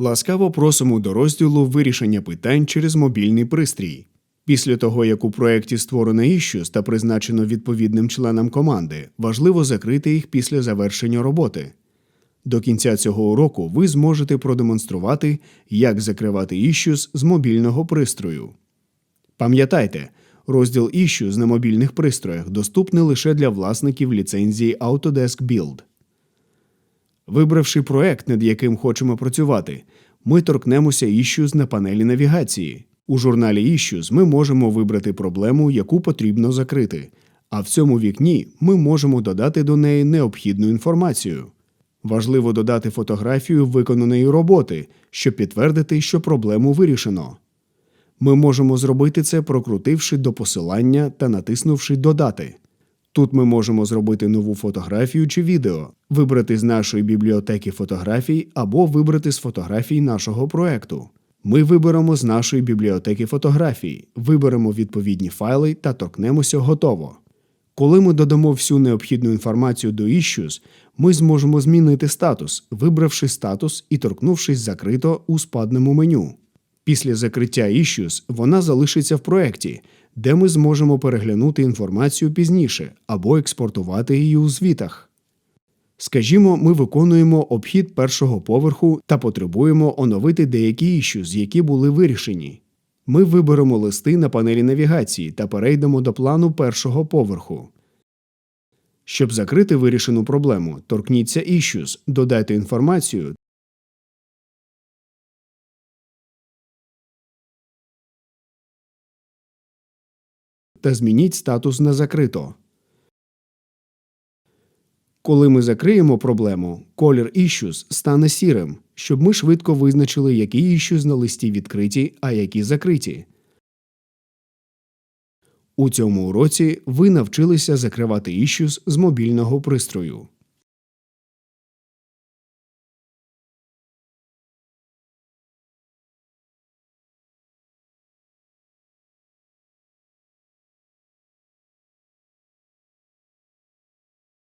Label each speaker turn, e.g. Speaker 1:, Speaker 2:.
Speaker 1: Ласкаво просимо до розділу вирішення питань через мобільний пристрій. Після того, як у проєкті створено issues та призначено відповідним членам команди, важливо закрити їх після завершення роботи. До кінця цього уроку ви зможете продемонструвати, як закривати issues з мобільного пристрою. Пам'ятайте, розділ Issues на мобільних пристроях доступний лише для власників ліцензії Autodesk Build. Вибравши проект, над яким хочемо працювати, ми торкнемося Issues на панелі навігації. У журналі Issues ми можемо вибрати проблему, яку потрібно закрити, а в цьому вікні ми можемо додати до неї необхідну інформацію. Важливо додати фотографію виконаної роботи, щоб підтвердити, що проблему вирішено. Ми можемо зробити це, прокрутивши до посилання та натиснувши Додати. Тут ми можемо зробити нову фотографію чи відео, вибрати з нашої бібліотеки фотографій або вибрати з фотографій нашого проекту. Ми виберемо з нашої бібліотеки фотографій, виберемо відповідні файли та торкнемося Готово. Коли ми додамо всю необхідну інформацію до Issues, ми зможемо змінити статус, вибравши статус і торкнувшись закрито у спадному меню. Після закриття Issues вона залишиться в проєкті, де ми зможемо переглянути інформацію пізніше або експортувати її у звітах. Скажімо, ми виконуємо обхід першого поверху та потребуємо оновити деякі issues, які були вирішені. Ми виберемо листи на панелі навігації та перейдемо до плану першого поверху. Щоб закрити вирішену проблему, торкніться Issues, додайте інформацію та змініть статус на закрито. Коли ми закриємо проблему, колір Issues стане сірим, щоб ми швидко визначили, які Issues на листі відкриті, а які закриті. У цьому уроці ви навчилися закривати Issues з мобільного пристрою.